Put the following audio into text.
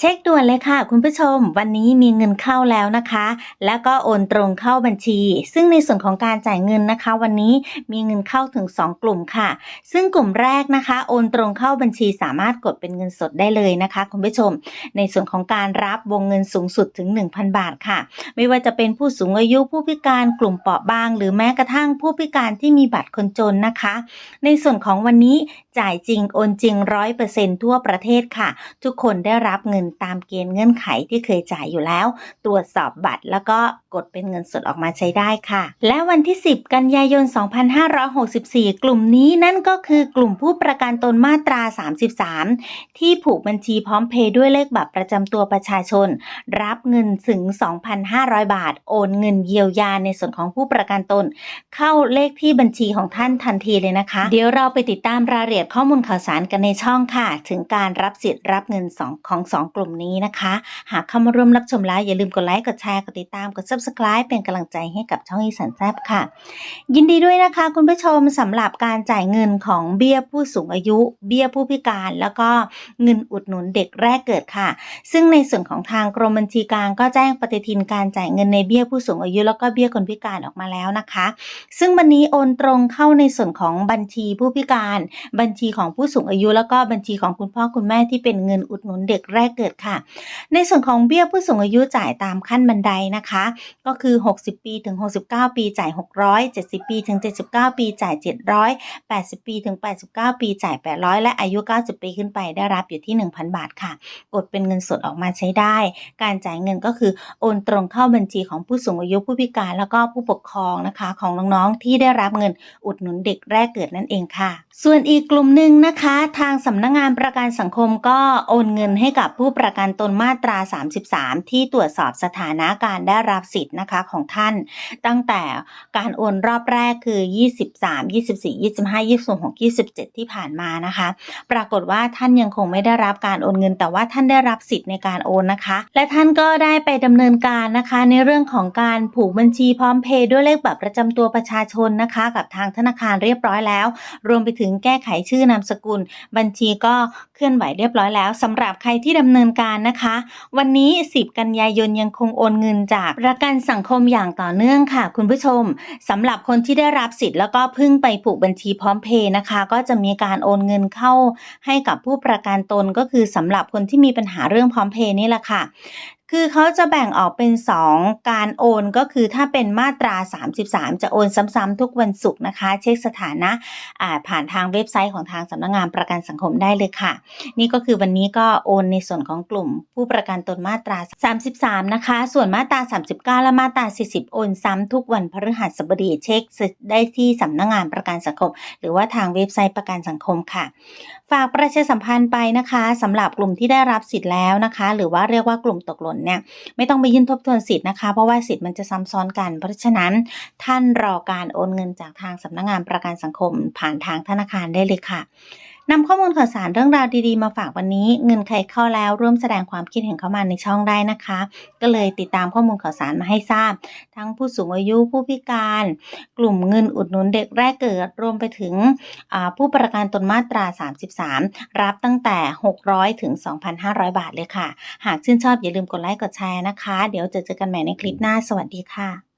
เช็คด่วนเลยค่ะ คุณผู้ชม วันนี้มีเงินเข้าแล้วนะคะ แล้วก็โอนตรงเข้าบัญชี ซึ่งในส่วนของการจ่ายเงินนะคะ วันนี้มีเงินเข้าถึง 2 กลุ่มค่ะ ซึ่งกลุ่มแรกนะคะ โอนตรงเข้าบัญชีสามารถกดเป็นเงินสดได้เลยนะคะ คุณผู้ชม ในส่วนของการรับวงเงินสูงสุดถึง 1,000 บาทค่ะ ไม่ว่าจะเป็นผู้สูงอายุผู้พิการกลุ่มเปราะบาง หรือแม้กระทั่งผู้พิการที่มีบัตรคนจนนะคะ ในส่วนของวันนี้จ่ายจริงโอนจริงร้อยเปอร์เซ็นทั่วประเทศค่ะ ทุกคนได้รับเงินตามเกณฑ์เงื่อนไขที่เคยจ่ายอยู่แล้ว ตรวจสอบบัตรแล้วก็กดเป็นเงินสดออกมาใช้ได้ค่ะ และวันที่ 10 กันยายน 2564 กลุ่มนี้นั่นก็คือกลุ่มผู้ประกันตนมาตรา 33 ที่ผูกบัญชีพร้อมเพย์ด้วยเลขบัตรประจำตัวประชาชน รับเงินถึง 2,500 บาท โอนเงินเยียวยาในส่วนของผู้ประกันตน เข้าเลขที่บัญชีของท่านทันทีเลยนะคะ เดี๋ยวเราไปติดตามรายละเอียดข้อมูลข่าวสารกันในช่องค่ะ ถึงการรับสิทธิ์รับเงินสองของสองกลุ่มนี้นะคะ หากเข้ามาร่วมรับชมแล้วอย่าลืมกดไลค์ กดแชร์ กดติดตาม กด subscribe เป็นกำลังใจให้กับช่องอีสันแซบค่ะ ยินดีด้วยนะคะคุณผู้ชมสำหรับการจ่ายเงินของเบี้ยผู้สูงอายุ เบี้ยผู้พิการ แล้วก็เงินอุดหนุนเด็กแรกเกิดค่ะ ซึ่งในส่วนของทางกรมบัญชีกลางก็แจ้งปฏิทินการจ่ายเงินในเบี้ยผู้สูงอายุ แล้วก็เบี้ยคนพิการออกมาแล้วนะคะ ซึ่งวันนี้โอนตรงเข้าในส่วนของบัญชีผู้พิการ บัญชีของผู้สูงอายุ แล้วก็บัญชีของคุณพ่อคุณแม่ที่เป็นเงินอุดหนุนเด็กแรกเกิดค่ะ ในส่วนของเบี้ยผู้สูงอายุจ่ายตามขั้นบันไดนะคะ ก็คือ 60 ปีถึง 69 ปีจ่าย 600 70 ปีถึง 79 ปีจ่าย 700 80 ปีถึง 89 ปีจ่าย 800 และอายุ 90 ปีขึ้นไปได้รับอยู่ที่ 1,000 บาทค่ะกดเป็นเงินสดออกมาใช้ได้ การจ่ายเงินก็คือโอนตรงเข้าบัญชีของผู้สูงอายุผู้พิการแล้วก็ผู้ปกครองนะคะของน้องๆที่ได้รับเงินอุดหนุนเด็กแรกเกิดนั่นเองค่ะ ส่วนอีกกลุ่มหนึ่งนะคะ ทางสำนักงานประกันสังคมก็โอนเงินให้กับผู้ประกันตนมาตรา 33 ที่ตรวจสอบสถานะการได้รับสิทธิ์นะคะของท่าน ตั้งแต่การโอนรอบแรกคือ 23 24 25 26 27 ที่ผ่านมานะคะ ปรากฏว่าท่านยังคงไม่ได้รับการโอนเงิน แต่ว่าท่านได้รับสิทธิ์ในการโอนนะคะ และท่านก็ได้ไปดำเนินการนะคะ ในเรื่องของการผูกบัญชีพร้อมเพย์ด้วยเลขบัตรประจำตัวประชาชนนะคะ กับทางธนาคารเรียบร้อยแล้ว รวมไปถึงแก้ไขชื่อนามสกุล บัญชีก็เคลื่อนไหวเรียบร้อยแล้วสำหรับใครที่ดำเนินการนะคะ วันนี้ 10 กันยายนยังคงโอนเงินจากประกันสังคมอย่างต่อเนื่องค่ะ คุณผู้ชมสำหรับคนที่ได้รับสิทธิ์แล้วก็เพิ่งไปผูกบัญชีพร้อมเพย์นะคะ ก็จะมีการโอนเงินเข้าให้กับผู้ประกันตนก็คือสำหรับคนที่มีปัญหาเรื่องพร้อมเพย์นี่แหละค่ะ คือเขาจะแบ่งออกเป็น 2 การโอนก็คือถ้าเป็นมาตรา 33 จะโอนซ้ำๆทุกวันศุกร์นะคะ เช็คสถานะผ่านทางเว็บไซต์ของทางสำนักงานประกันสังคมได้เลยค่ะ นี่ก็คือวันนี้ก็โอนในส่วนของกลุ่ม ผู้ประกันตนมาตรา 33 นะคะ ส่วนมาตรา 39 และมาตรา 40 โอนซ้ำทุกวันพฤหัสบดีเช็คได้ที่สำนักงานประกันสังคม หรือว่าทางเว็บไซต์ประกันสังคมค่ะ ฝากประชาสัมพันธ์ไปนะคะสำหรับกลุ่มที่ได้รับสิทธิ์แล้วนะคะ หรือว่าเรียกว่ากลุ่มตกหล่นเนี่ยไม่ต้องไปยื่นทบทวนสิทธิ์นะคะ เพราะว่าสิทธิ์มันจะซ้ำซ้อนกัน เพราะฉะนั้นท่านรอการโอนเงินจากทางสำนักงานประกันสังคม ผ่านทางธนาคารได้เลยค่ะ นำข้อมูลข่าวสารเรื่องราวดีๆ มาฝากวันนี้ เงินใครเข้าแล้วร่วมแสดงความคิดเห็นเข้ามาในช่องได้นะคะ ก็เลยติดตามข้อมูลข่าวสารมาให้ทราบ ทั้งผู้สูงอายุผู้พิการ กลุ่มเงินอุดหนุนเด็กแรกเกิดรวมไปถึงผู้ประกันตนมาตรา 33 รับตั้งแต่ 600 ถึง 2,500 บาทเลยค่ะ หากชื่นชอบอย่าลืมกดไลค์กดแชร์นะคะ เดี๋ยวจะเจอกันใหม่ในคลิปหน้าสวัสดีค่ะ